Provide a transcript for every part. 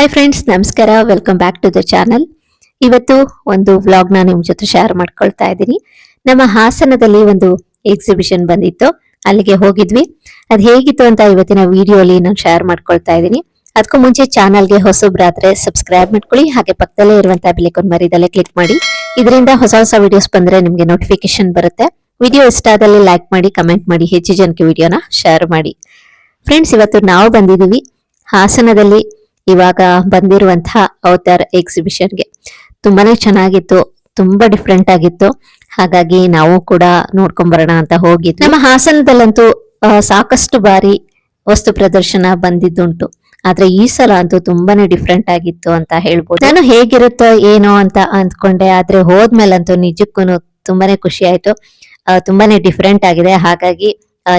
Hi friends ನಮಸ್ಕಾರ. Welcome back to the channel ಇವತ್ತು ಒಂದು ವ್ಲಾಗ್ನ ನಿಮ್ ಜೊತೆ ಶೇರ್ ಮಾಡ್ಕೊಳ್ತಾ ಇದ್ದೀನಿ. ನಮ್ಮ ಹಾಸನದಲ್ಲಿ ಒಂದು ಎಕ್ಸಿಬಿಷನ್ ಬಂದಿತ್ತು. ಅಲ್ಲಿಗೆ ಹೋಗಿದ್ವಿ. ಅದ್ ಹೇಗಿತ್ತು ಅಂತ ಇವತ್ತಿನ ವಿಡಿಯೋಲಿ ನಾನು ಶೇರ್ ಮಾಡ್ಕೊಳ್ತಾ ಇದ್ದೀನಿ. ಅದಕ್ಕೂ ಮುಂಚೆ ಚಾನಲ್ಗೆ ಹೊಸಬ್ರಾದ್ರೆ ಸಬ್ಸ್ಕ್ರೈಬ್ ಮಾಡ್ಕೊಳ್ಳಿ. ಹಾಗೆ ಪಕ್ಕದಲ್ಲೇ ಇರುವಂತಹ ಬಿಲಿಕೊಂಡ್ ಮರಿದಲ್ಲೇ ಕ್ಲಿಕ್ ಮಾಡಿ. ಇದರಿಂದ ಹೊಸ ಹೊಸ ವಿಡಿಯೋಸ್ ಬಂದ್ರೆ ನಿಮ್ಗೆ ನೋಟಿಫಿಕೇಶನ್ ಬರುತ್ತೆ. ವಿಡಿಯೋ ಇಷ್ಟ ಆದಲ್ಲಿ ಲೈಕ್ ಮಾಡಿ ಕಮೆಂಟ್ ಮಾಡಿ, ಹೆಚ್ಚು ಜನಕ್ಕೆ ವಿಡಿಯೋನ ಶೇರ್ ಮಾಡಿ. ಫ್ರೆಂಡ್ಸ್ ಇವತ್ತು ನಾವು ಬಂದಿದ್ದೀವಿ ಹಾಸನದಲ್ಲಿ ಇವಾಗ ಬಂದಿರುವಂತಹ ಅವತಾರ್ ಎಕ್ಸಿಬಿಷನ್ಗೆ ತುಂಬಾನೇ ಚೆನ್ನಾಗಿತ್ತು, ತುಂಬಾ ಡಿಫ್ರೆಂಟ್ ಆಗಿತ್ತು. ಹಾಗಾಗಿ ನಾವು ಕೂಡ ನೋಡ್ಕೊಂಡ್ ಬರೋಣ ಅಂತ ಹೋಗಿದ್ವಿ. ನಮ್ಮ ಹಾಸನದಲ್ಲಂತೂ ಸಾಕಷ್ಟು ಬಾರಿ ವಸ್ತು ಪ್ರದರ್ಶನ ಬಂದಿದ್ದುಂಟು. ಆದ್ರೆ ಈ ಸಲ ಅಂತೂ ತುಂಬಾನೇ ಡಿಫ್ರೆಂಟ್ ಆಗಿತ್ತು ಅಂತ ಹೇಳ್ಬೋದು. ನಾನು ಹೇಗಿರುತ್ತೋ ಏನೋ ಅಂತ ಅಂದ್ಕೊಂಡೆ, ಆದ್ರೆ ಹೋದ್ಮೇಲಂತೂ ನಿಜಕ್ಕೂ ತುಂಬಾನೇ ಖುಷಿ ಆಯ್ತು. ತುಂಬಾನೇ ಡಿಫ್ರೆಂಟ್ ಆಗಿದೆ. ಹಾಗಾಗಿ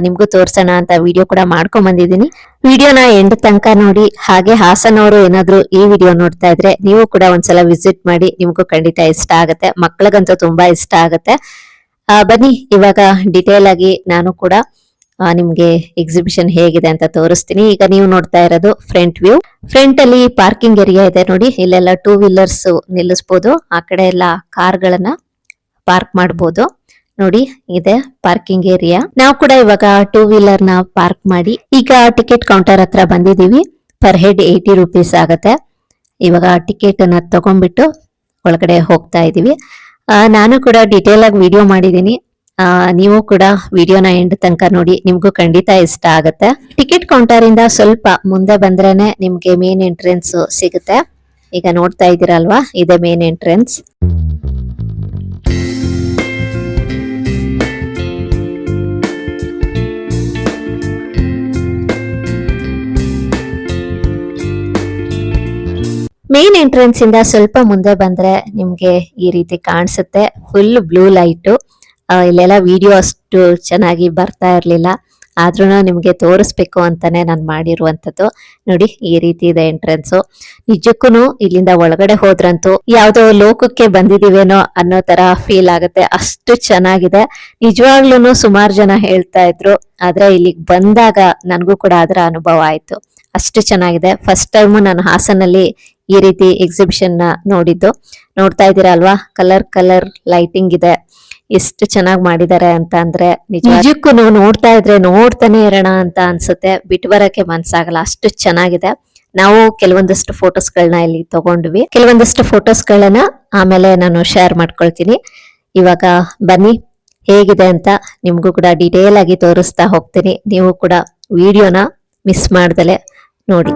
ನಿಮ್ಗೂ ತೋರ್ಸೋಣ ಅಂತ ವಿಡಿಯೋ ಕೂಡ ಮಾಡ್ಕೊಂಡ್ ಬಂದಿದ್ದೀನಿ. ವಿಡಿಯೋನ ಎಂಡ್ ತನಕ ನೋಡಿ, ಹಾಗೆ ಹಾಸನವರು ಏನಾದ್ರು ಈ ವಿಡಿಯೋ ನೋಡ್ತಾ ಇದ್ರೆ ನೀವು ಕೂಡ ಒಂದ್ಸಲ ವಿಸಿಟ್ ಮಾಡಿ, ನಿಮಗೂ ಖಂಡಿತ ಇಷ್ಟ ಆಗುತ್ತೆ. ಮಕ್ಳಿಗಂತೂ ತುಂಬಾ ಇಷ್ಟ ಆಗುತ್ತೆ. ಬನ್ನಿ, ಇವಾಗ ಡಿಟೇಲ್ ಆಗಿ ನಾನು ಕೂಡ ನಿಮ್ಗೆ ಎಕ್ಸಿಬಿಷನ್ ಹೇಗಿದೆ ಅಂತ ತೋರಿಸ್ತೀನಿ. ಈಗ ನೀವು ನೋಡ್ತಾ ಇರೋದು ಫ್ರಂಟ್ ವ್ಯೂ ಫ್ರಂಟ್ ಅಲ್ಲಿ ಪಾರ್ಕಿಂಗ್ ಏರಿಯಾ ಇದೆ ನೋಡಿ. ಇಲ್ಲೆಲ್ಲ ಟೂ ವೀಲರ್ಸ್ ನಿಲ್ಲಿಸಬಹುದು ಆ ಕಡೆ ಎಲ್ಲ ಕಾರ್ಗಳನ್ನ ಪಾರ್ಕ್ ಮಾಡ್ಬೋದು. ನೋಡಿ, ಇದೆ ಪಾರ್ಕಿಂಗ್ ಏರಿಯಾ ನಾವು ಕೂಡ ಇವಾಗ ಟೂ ವೀಲರ್ನ ಪಾರ್ಕ್ ಮಾಡಿ, ಈಗ ಟಿಕೆಟ್ ಕೌಂಟರ್ ಹತ್ರ ಬಂದಿದೀವಿ. ಪರ್ ಹೆಡ್ ಏಯ್ಟಿ ರುಪೀಸ್ ಆಗತ್ತೆ. ಇವಾಗ ಟಿಕೆಟ್ನ ತಗೊಂಡ್ಬಿಟ್ಟು ಒಳಗಡೆ ಹೋಗ್ತಾ ಇದೀವಿ. ನಾನು ಕೂಡ ಡಿಟೇಲ್ ಆಗಿ ವಿಡಿಯೋ ಮಾಡಿದೀನಿ ನೀವು ಕೂಡ ವಿಡಿಯೋನ ಎಂಡ್ ತನಕ ನೋಡಿ, ನಿಮ್ಗೂ ಖಂಡಿತ ಇಷ್ಟ ಆಗತ್ತೆ. ಟಿಕೆಟ್ ಕೌಂಟರ್ ಇಂದ ಸ್ವಲ್ಪ ಮುಂದೆ ಬಂದ್ರೇನೆ ನಿಮ್ಗೆ ಮೇನ್ ಎಂಟ್ರೆನ್ಸ್ ಸಿಗುತ್ತೆ. ಈಗ ನೋಡ್ತಾ ಇದೀರಲ್ವಾ ಇದೆ ಮೇನ್ ಎಂಟ್ರೆನ್ಸ್ ಮೇನ್ ಎಂಟ್ರೆನ್ಸ್ ಇಂದ ಸ್ವಲ್ಪ ಮುಂದೆ ಬಂದ್ರೆ ನಿಮ್ಗೆ ಈ ರೀತಿ ಕಾಣಿಸುತ್ತೆ. ಫುಲ್ ಬ್ಲೂ ಲೈಟು ಇಲ್ಲೆಲ್ಲ ವಿಡಿಯೋ ಅಷ್ಟು ಚೆನ್ನಾಗಿ ಬರ್ತಾ ಇರ್ಲಿಲ್ಲ. ಆದ್ರೂ ನಿಮ್ಗೆ ತೋರಿಸ್ಬೇಕು ಅಂತಾನೆ ನಾನು ಮಾಡಿರುವಂತದ್ದು ನೋಡಿ, ಈ ರೀತಿ ಇದೆ ಎಂಟ್ರೆನ್ಸ್ ನಿಜಕ್ಕೂ ಇಲ್ಲಿಂದ ಒಳಗಡೆ ಹೋದ್ರಂತೂ ಯಾವ್ದೋ ಲೋಕಕ್ಕೆ ಬಂದಿದೀವೇನೋ ಅನ್ನೋ ತರ ಫೀಲ್ ಆಗುತ್ತೆ. ಅಷ್ಟು ಚೆನ್ನಾಗಿದೆ. ನಿಜವಾಗ್ಲೂ ಸುಮಾರು ಜನ ಹೇಳ್ತಾ ಇದ್ರು. ಆದ್ರೆ ಇಲ್ಲಿಗೆ ಬಂದಾಗ ನನಗೂ ಕೂಡ ಅದರ ಅನುಭವ ಆಯ್ತು. ಅಷ್ಟು ಚೆನ್ನಾಗಿದೆ. ಫಸ್ಟ್ ಟೈಮ್ ನಾನು ಹಾಸನಲ್ಲಿ ಈ ರೀತಿ ಎಕ್ಸಿಬಿಷನ್ನ ನೋಡಿದ್ದು. ನೋಡ್ತಾ ಇದ್ದೀರಾ ಅಲ್ವಾ ಕಲರ್ ಕಲರ್ ಲೈಟಿಂಗ್ ಇದೆ. ಎಷ್ಟು ಚೆನ್ನಾಗಿ ಮಾಡಿದ್ದಾರೆ ಅಂತ ಅಂದ್ರೆ ನಿಜಕ್ಕೂ ನೋಡ್ತಾ ಇದ್ರೆ ನೋಡ್ತಾನೆ ಇರೋಣ ಅಂತ ಅನ್ಸುತ್ತೆ. ಬಿಟ್ಟು ಬರಕ್ಕೆ ಮನ್ಸಾಗಲ್ಲ. ಅಷ್ಟು ಚೆನ್ನಾಗಿದೆ. ನಾವು ಕೆಲವೊಂದಷ್ಟು ಫೋಟೋಸ್ಗಳನ್ನ ಇಲ್ಲಿ ತಗೊಂಡ್ವಿ. ಕೆಲವೊಂದಷ್ಟು ಫೋಟೋಸ್ ಗಳನ್ನ ಆಮೇಲೆ ನಾನು ಶೇರ್ ಮಾಡ್ಕೊಳ್ತೀನಿ. ಇವಾಗ ಬನ್ನಿ. ಹೇಗಿದೆ ಅಂತ ನಿಮ್ಗೂ ಕೂಡ ಡಿಟೇಲ್ ಆಗಿ ತೋರಿಸ್ತಾ ಹೋಗ್ತೀನಿ. ನೀವು ಕೂಡ ವಿಡಿಯೋನ ಮಿಸ್ ಮಾಡ್ದಲೆ ನೋಡಿ.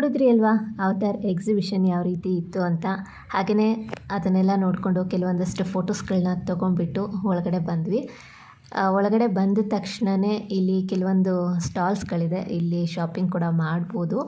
ನೋಡಿದ್ರಿ ಅಲ್ವಾ? ಅವತಾರ್ ಎಕ್ಸಿಬಿಷನ್ ಯಾವ ರೀತಿ ಇತ್ತು ಅಂತ. ಹಾಗೆಯೇ ಅದನ್ನೆಲ್ಲ ನೋಡಿಕೊಂಡು ಕೆಲವೊಂದಷ್ಟು ಫೋಟೋಸ್ಗಳನ್ನ ತೊಗೊಂಡ್ಬಿಟ್ಟು ಒಳಗಡೆ ಬಂದ್ವಿ. ಒಳಗಡೆ ಬಂದ ತಕ್ಷಣವೇ ಇಲ್ಲಿ ಕೆಲವೊಂದು ಸ್ಟಾಲ್ಸ್ಗಳಿದೆ ಇಲ್ಲಿ ಶಾಪಿಂಗ್ ಕೂಡ ಮಾಡ್ಬೋದು.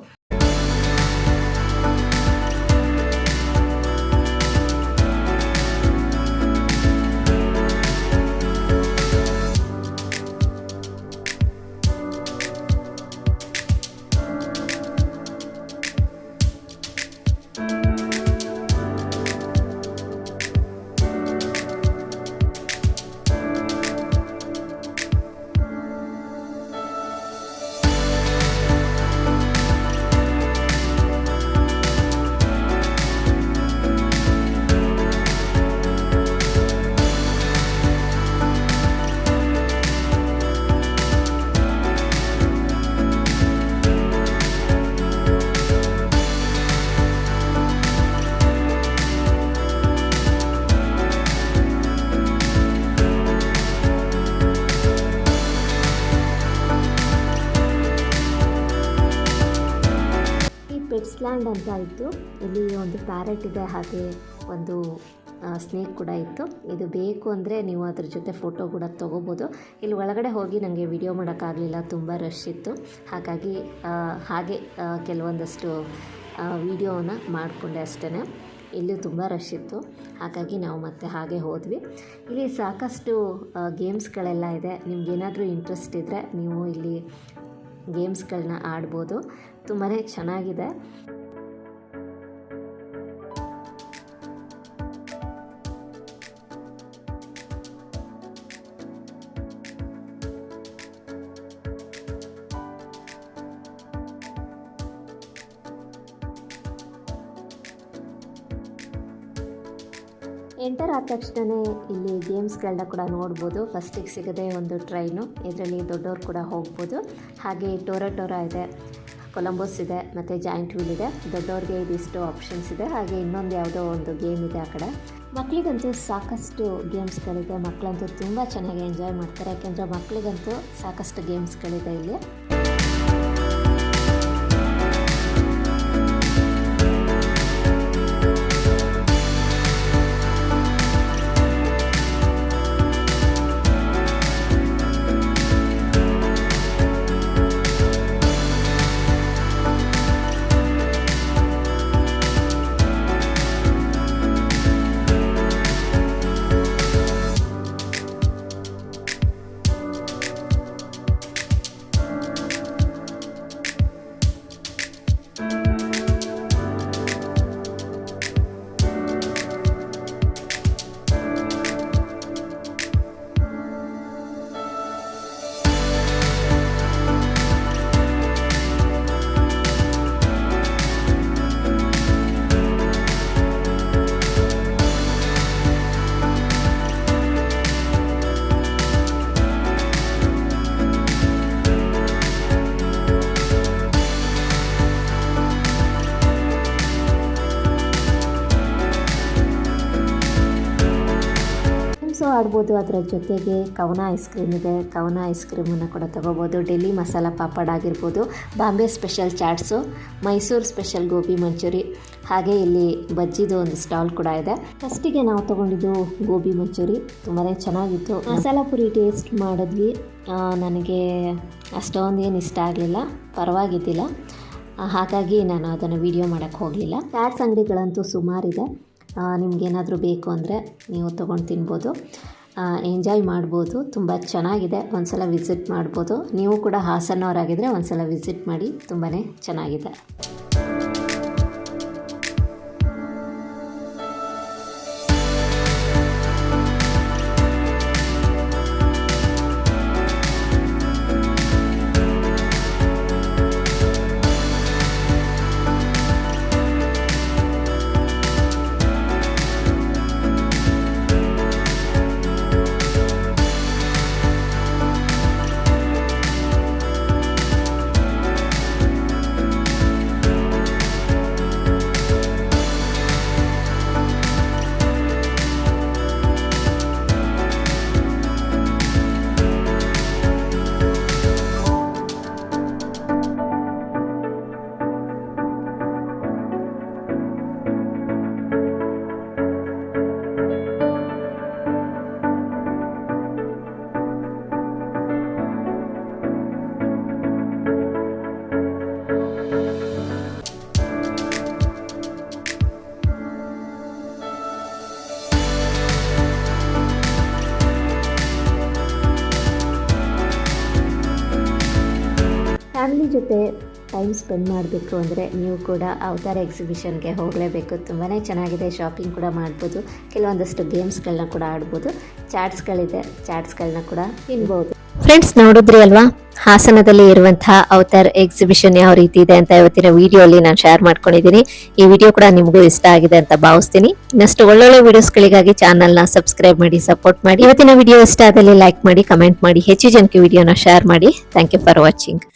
ಪೆಟ್ಸ್ ಲ್ಯಾಂಡ್ ಅಂತ ಇತ್ತು. ಇಲ್ಲಿ ಒಂದು ಪ್ಯಾರೆಟ್ ಇದೆ, ಹಾಗೆ ಒಂದು ಸ್ನೇಕ್ ಕೂಡ ಇತ್ತು. ಇದು ಬೇಕು ಅಂದರೆ ನೀವು ಅದ್ರ ಜೊತೆ ಫೋಟೋ ಕೂಡ ತೊಗೋಬೋದು. ಇಲ್ಲಿ ಒಳಗಡೆ ಹೋಗಿ ನನಗೆ ವಿಡಿಯೋ ಮಾಡೋಕ್ಕಾಗಲಿಲ್ಲ, ತುಂಬ ರಶ್ ಇತ್ತು. ಹಾಗಾಗಿ ಹಾಗೆ ಕೆಲವೊಂದಷ್ಟು ವಿಡಿಯೋನ ಮಾಡಿಕೊಂಡೆ ಅಷ್ಟೇ ಇಲ್ಲೂ ತುಂಬ ರಶ್ ಇತ್ತು. ಹಾಗಾಗಿ ನಾವು ಮತ್ತೆ ಹಾಗೆ ಹೋದ್ವಿ. ಇಲ್ಲಿ ಸಾಕಷ್ಟು ಗೇಮ್ಸ್ಗಳೆಲ್ಲ ಇದೆ. ನಿಮ್ಗೇನಾದರೂ ಇಂಟ್ರೆಸ್ಟ್ ಇದ್ದರೆ ನೀವು ಇಲ್ಲಿ ಗೇಮ್ಸ್ಗಳನ್ನ ಆಡ್ಬೋದು. ತುಂಬಾ ಚೆನ್ನಾಗಿದೆ. ಎಂಟರ್ ಆದ ತಕ್ಷಣವೇ ಇಲ್ಲಿ ಗೇಮ್ಸ್ಗಳನ್ನ ಕೂಡ ನೋಡ್ಬೋದು. ಫಸ್ಟಿಗೆ ಸಿಗದೆ ಒಂದು ಟ್ರೈನು ಇದರಲ್ಲಿ ದೊಡ್ಡವ್ರು ಕೂಡ ಹೋಗ್ಬೋದು. ಹಾಗೆ ಟೋರ ಟೋರ ಇದೆ. ಕೊಲಂಬೋಸ್ ಇದೆ. ಮತ್ತು ಜಾಯಿಂಟ್ ವೀಲ್ ಇದೆ. ದೊಡ್ಡವ್ರಿಗೆ ಇದಿಷ್ಟು ಆಪ್ಷನ್ಸ್ ಇದೆ. ಹಾಗೆ ಇನ್ನೊಂದು ಯಾವುದೋ ಒಂದು ಗೇಮ್ ಇದೆ ಆ ಕಡೆ. ಮಕ್ಕಳಿಗಂತೂ ಸಾಕಷ್ಟು ಗೇಮ್ಸ್ಗಳಿದೆ ಮಕ್ಕಳಂತೂ ತುಂಬ ಚೆನ್ನಾಗಿ ಎಂಜಾಯ್ ಮಾಡ್ತಾರೆ. ಯಾಕೆಂದರೆ ಮಕ್ಕಳಿಗಂತೂ ಸಾಕಷ್ಟು ಗೇಮ್ಸ್ಗಳಿದೆ ಇಲ್ಲಿ. ಆಡ್ಬೋದು ಅದರ ಜೊತೆಗೆ ಕವನ ಐಸ್ ಕ್ರೀಮ್ ಇದೆ. ಕವನ ಐಸ್ ಕ್ರೀಮನ್ನು ಕೂಡ ತೊಗೋಬೋದು. ಡೆಲ್ಲಿ ಮಸಾಲ ಪಾಪಡ್ ಆಗಿರ್ಬೋದು. ಬಾಂಬೆ ಸ್ಪೆಷಲ್ ಚಾಟ್ಸು ಮೈಸೂರು ಸ್ಪೆಷಲ್ ಗೋಬಿ ಮಂಚೂರಿ ಹಾಗೆ ಇಲ್ಲಿ ಬಜ್ಜಿದು ಒಂದು ಸ್ಟಾಲ್ ಕೂಡ ಇದೆ. ಫಸ್ಟಿಗೆ ನಾವು ತೊಗೊಂಡಿದ್ದು ಗೋಬಿ ಮಂಚೂರಿ ತುಂಬಾ ಚೆನ್ನಾಗಿತ್ತು. ಮಸಾಲ ಪುರಿ ಟೇಸ್ಟ್ ಮಾಡಿದ್ವಿ. ನನಗೆ ಅಷ್ಟೊಂದೇನು ಇಷ್ಟ ಆಗಲಿಲ್ಲ. ಪರವಾಗಿದ್ದಿಲ್ಲ. ಹಾಗಾಗಿ ನಾನು ಅದನ್ನು ವೀಡಿಯೋ ಮಾಡೋಕ್ಕೆ ಹೋಗಲಿಲ್ಲ. ಚಾಟ್ಸ್ ಅಂಗಡಿಗಳಂತೂ ಸುಮಾರಿದೆ. ನಿಮಗೇನಾದರೂ ಬೇಕು ಅಂದರೆ ನೀವು ತೊಗೊಂಡು ತಿನ್ಬೋದು. ಎಂಜಾಯ್ ಮಾಡ್ಬೋದು. ತುಂಬ ಚೆನ್ನಾಗಿದೆ. ಒಂದ್ಸಲ ವಿಸಿಟ್ ಮಾಡ್ಬೋದು. ನೀವು ಕೂಡ ಹಾಸನವರಾಗಿದ್ದರೆ ಒಂದ್ಸಲ ವಿಸಿಟ್ ಮಾಡಿ. ತುಂಬಾ ಚೆನ್ನಾಗಿದೆ. ಟೈಮ್ ಸ್ಪೆಂಡ್ ಮಾಡಬೇಕು ಅಂದರೆ ನೀವು ಕೂಡ ಅವತಾರ ಎಕ್ಸಿಬಿಷನ್ಗೆ ಹೋಗಲೇಬೇಕು. ತುಂಬಾ ಚೆನ್ನಾಗಿದೆ ಶಾಪಿಂಗ್ ಕೂಡ ಮಾಡ್ಬೋದು. ಕೆಲವೊಂದಷ್ಟು ಗೇಮ್ಸ್ಗಳನ್ನ ಕೂಡ ಆಡ್ಬೋದು. ಚಾಟ್ಸ್ಗಳಿದೆ ಚಾಟ್ಸ್ಗಳನ್ನ ಕೂಡ ತಿನ್ಬೋದು. ಫ್ರೆಂಡ್ಸ್ ನೋಡಿದ್ರಿ ಅಲ್ವಾ? ಹಾಸನದಲ್ಲಿ ಇರುವಂತಹ ಅವತಾರ್ ಎಕ್ಸಿಬಿಷನ್ ಯಾವ ರೀತಿ ಇದೆ ಅಂತ ಇವತ್ತಿನ ವಿಡಿಯೋಲಿ ನಾನು ಶೇರ್ ಮಾಡ್ಕೊಂಡಿದ್ದೀನಿ. ಈ ವಿಡಿಯೋ ಕೂಡ ನಿಮಗೂ ಇಷ್ಟ ಆಗಿದೆ ಅಂತ ಭಾವಿಸ್ತೀನಿ. ಇನ್ನಷ್ಟು ಒಳ್ಳೊಳ್ಳೆ ವಿಡಿಯೋಸ್ಗಳಿಗಾಗಿ ಚಾನಲ್ನ ಸಬ್ಸ್ಕ್ರೈಬ್ ಮಾಡಿ ಸಪೋರ್ಟ್ ಮಾಡಿ. ಇವತ್ತಿನ ವಿಡಿಯೋ ಇಷ್ಟ ಆದಲ್ಲಿ ಲೈಕ್ ಮಾಡಿ ಕಮೆಂಟ್ ಮಾಡಿ, ಹೆಚ್ಚು ಜನಕ್ಕೆ ವಿಡಿಯೋನ ಶೇರ್ ಮಾಡಿ. Thank you for watching